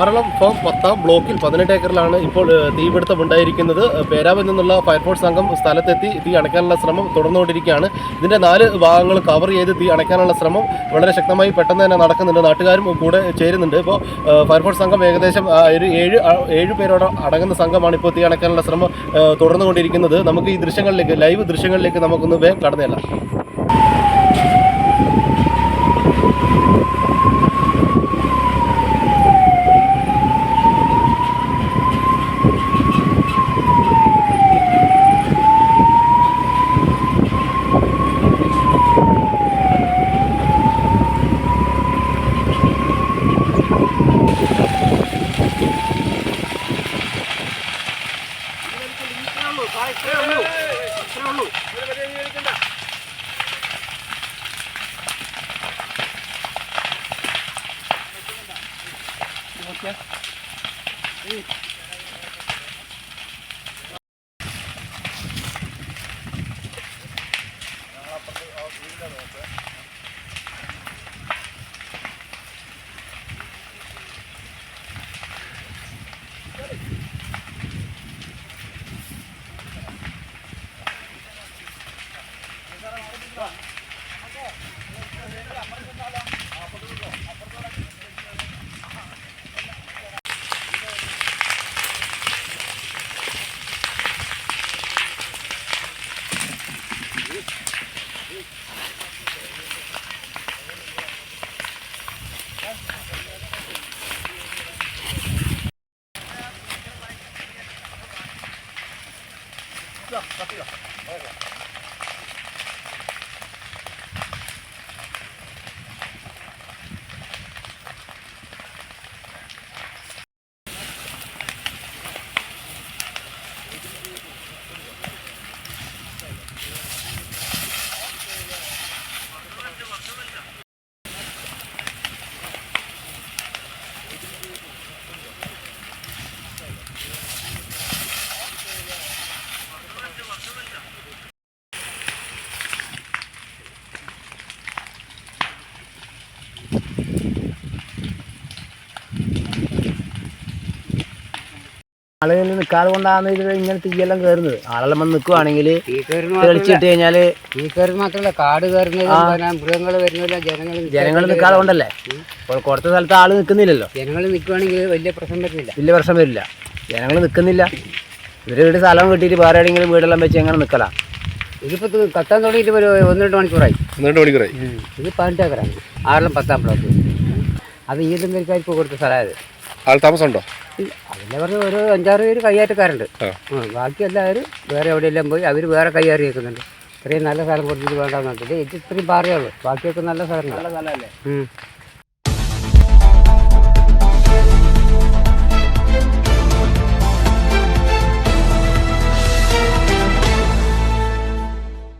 Aralam farm പത്താം ബ്ലോക്കിൽ പതിനെട്ട് ഏക്കറിലാണ് ഇപ്പോൾ തീപിടുത്തം ഉണ്ടായിരിക്കുന്നത് പേരാവിൽ നിന്നുള്ള ഫയർഫോഴ്സ് സംഘം സ്ഥലത്തെത്തി തീ അണയ്ക്കാനുള്ള ശ്രമം തുടർന്നുകൊണ്ടിരിക്കുകയാണ്. ഇതിന്റെ നാല് ഭാഗങ്ങൾ കവർ ചെയ്ത് തീ അണയ്ക്കാനുള്ള ശ്രമം വളരെ ശക്തമായി പെട്ടെന്ന് തന്നെ നടക്കുന്നുണ്ട്. നാട്ടുകാരും കൂടെ ചേരുന്നുണ്ട്. ഇപ്പോൾ ഫയർഫോഴ്സ് സംഘം ഏകദേശം ഒരു ഏഴ് ഏഴ് പേരോട് അടങ്ങുന്ന സംഘമാണ് ഇപ്പോൾ തീ അണയ്ക്കാനുള്ള ശ്രമം തുടർന്നുകൊണ്ടിരിക്കുന്നത്. നമുക്ക് ഈ ദൃശ്യങ്ങളിലേക്ക് ലൈവ് ദൃശ്യങ്ങളിലേക്ക് നമുക്കൊന്ന് വേഗം かけろ。ആളുകൾ നിൽക്കാതെ കൊണ്ടാണ് ഇത് ഇങ്ങനെ തീയെല്ലാം കയറുന്നത്. ആളെല്ലാം വന്ന് നിൽക്കുവാണെങ്കിൽ തെളിച്ചിട്ട് കഴിഞ്ഞാൽ ഈ കയറി മാത്രമല്ല കാട് കയറുന്നത് മൃഗങ്ങൾ വരുന്നില്ല ജനങ്ങൾ ജനങ്ങൾ നിൽക്കാതെ കൊണ്ടല്ലേ? ഇപ്പോൾ കുറച്ച് സ്ഥലത്ത് ആൾ നിൽക്കുന്നില്ലല്ലോ. ജനങ്ങൾ നിൽക്കുവാണെങ്കിൽ വലിയ പ്രശ്നം വരുന്നില്ല വലിയ പ്രശ്നം വരില്ല. ജനങ്ങൾ നിൽക്കുന്നില്ല. ഇവർ വീട് സ്ഥലം കിട്ടിയിട്ട് വേറെ എവിടെയെങ്കിലും വീടെല്ലാം വെച്ച് എങ്ങനെ നിൽക്കലാ? ഇതിപ്പോ ഇത് കത്താൻ തുടങ്ങിയിട്ട് ഒരു ഒന്ന് രണ്ട് മണിക്കൂറായി. പന്ത്രണ്ട് മണിക്കൂറായി. ഇത് പതിനെട്ട് ഏക്കറാണ്. ആറിലും പത്താം ബ്ലോക്ക് അത് ഈ പേർക്കാർക്ക് കൊടുത്ത സ്ഥലമായത് ആൾ താമസമുണ്ടോ? അതിലെ പറഞ്ഞ ഒരു അഞ്ചാറ് പേര് കൈയാറ്റക്കാരുണ്ട് ബാക്കി എല്ലാവരും വേറെ എവിടെയെല്ലാം പോയി അവർ വേറെ കൈയാറി വെക്കുന്നുണ്ട്. ഇത്രയും നല്ല സ്ഥലം കൊടുത്തിട്ട് വേണ്ടെന്ന് പറഞ്ഞിട്ട്. ഇത് ഇത്രയും പാറയുള്ളൂ ബാക്കിയൊക്കെ നല്ല സ്ഥലങ്ങളാണ്.